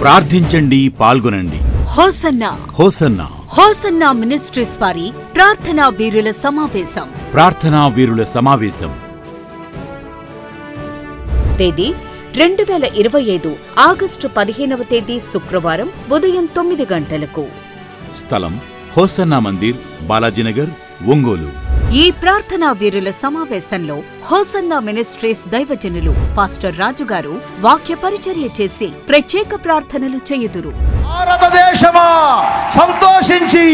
ప్రార్థించండి పాల్గొనండి. Hosanna. Hosanna. Hosanna ministries వారి ప్రార్థనా వీరుల సమావేశం. ప్రార్థనా వీరుల సమావేశం. తేదీ రెండు వేల ఇరవై ఐదు ఆగస్టు పదిహేనవ తేదీ శుక్రవారం ఉదయం తొమ్మిది గంటలకు. స్థలం హోసన్నా మందిర్ బాలాజీనగర్ ఒంగోలు. ఈ ప్రార్థనా వీరుల సమావేశంలో హోసన్నా మినిస్ట్రీస్ దైవజనులు పాస్టర్ రాజుగారు వాక్య పరిచర్య చేసి ప్రత్యేక ప్రార్థనలు చేయుదురు. భారతదేశమా సంతోషించి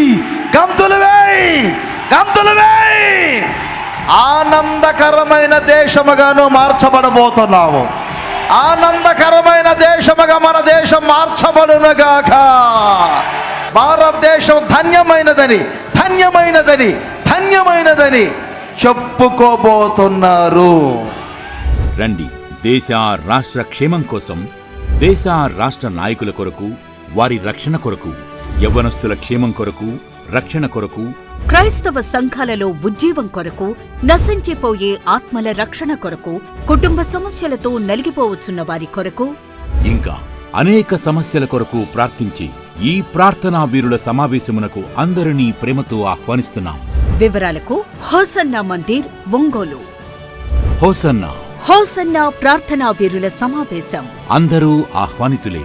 గంతులు వేయి గంతులు వేయి. ఆనందకరమైన దేశముగాను మార్చబడబోతున్నాము ఆనందకరమైన దేశముగా మన దేశం మార్చబడునుగాక. భారతదేశం ధన్యమైనదని ధన్యమైనదని ధన్యమైనదని చెప్పుకోబోతున్నారు. రండి దేశ రాష్ట్ర క్షేమం కోసం దేశ రాష్ట్ర నాయకుల కొరకు వారి రక్షణ కొరకు యవ్వనస్తుల క్షేమం కొరకు రక్షణ కొరకు క్రైస్తవ సంఘాలలో ఉజ్జీవం కొరకు నశించిపోయే ఆత్మల రక్షణ కొరకు కుటుంబ సమస్యలతో నలిగిపోవచ్చున్న వారి కొరకు. ఇంకా అనేక సమస్యల కొరకు ప్రార్థించి ఈ ప్రార్థనా వీరుల సమావేశమునకు అందరినీ ప్రేమతో ఆహ్వానిస్తున్నాం. వివరాలకు హోసన్నా మందిర్ ఒంగోలు. హోసన్నా. హోసన్నా ప్రార్థనా వీరుల సమావేశం. అందరూ ఆహ్వానితులే.